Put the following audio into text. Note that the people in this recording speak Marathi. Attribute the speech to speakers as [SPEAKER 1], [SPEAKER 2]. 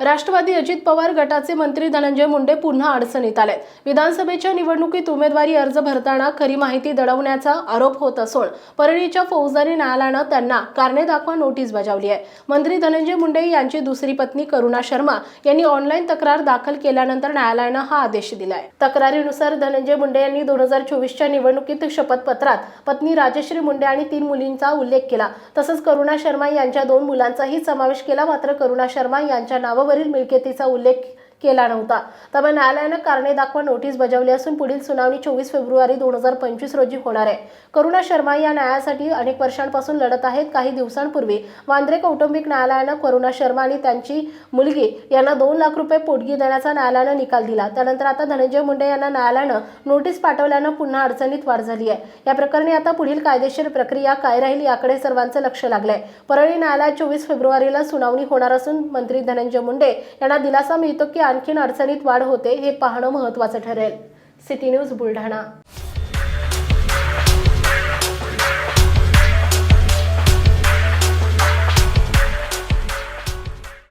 [SPEAKER 1] राष्ट्रवादी अजित पवार गटाचे मंत्री धनंजय मुंडे पुन्हा अडचणीत आले विधानसभेच्या निवडणुकीत उमेदवारी अर्ज भरताना खरी माहिती दडवण्याचा आरोप होत असून परळीच्या फौजदारी न्यायालयानं त्यांना कारणे दाखवा नोटीस बजावली आहे. मंत्री धनंजय मुंडे यांची दुसरी पत्नी करुणा शर्मा यांनी ऑनलाईन तक्रार दाखल केल्यानंतर न्यायालयानं हा आदेश दिलाय. तक्रारीनुसार धनंजय मुंडे यांनी दोन हजार चोवीसच्या निवडणुकीत शपथपत्रात पत्नी राजश्री मुंडे आणि तीन मुलींचा उल्लेख केला. तसंच करुणा शर्मा यांच्या दोन मुलांचाही समावेश केला. मात्र करुणा शर्मा यांच्या नावावरील मिळकतीचा उल्लेख केला नव्हता. त्यामुळे न्यायालयानं कारणे दाखवा नोटीस बजावली असून पुढील सुनावणी चोवीस फेब्रुवारी दोन हजार पंचवीस रोजी होणार आहे. करुणा शर्मा या न्यायासाठी अनेक वर्षांपासून लढत आहेत. काही दिवसांपूर्वी वांद्रे कौटुंबिक न्यायालयानं करुणा शर्मा आणि त्यांची मुलगी यांना दोन लाख रुपये पोटगी देण्याचा न्यायालयानं निकाल दिला. त्यानंतर आता धनंजय मुंडे यांना न्यायालयानं नोटीस पाठवल्यानं पुन्हा अडचणीत वाढ झाली आहे. या प्रकरणी आता पुढील कायदेशीर प्रक्रिया काय राहील याकडे सर्वांचं लक्ष लागलंय. परळी न्यायालयात चोवीस फेब्रुवारीला सुनावणी होणार असून मंत्री धनंजय मुंडे यांना दिलासा मिळतो की आणखीन अडचणीत वाढ होते हे पाहणं महत्त्वाचं ठरेल. City news Buldhana.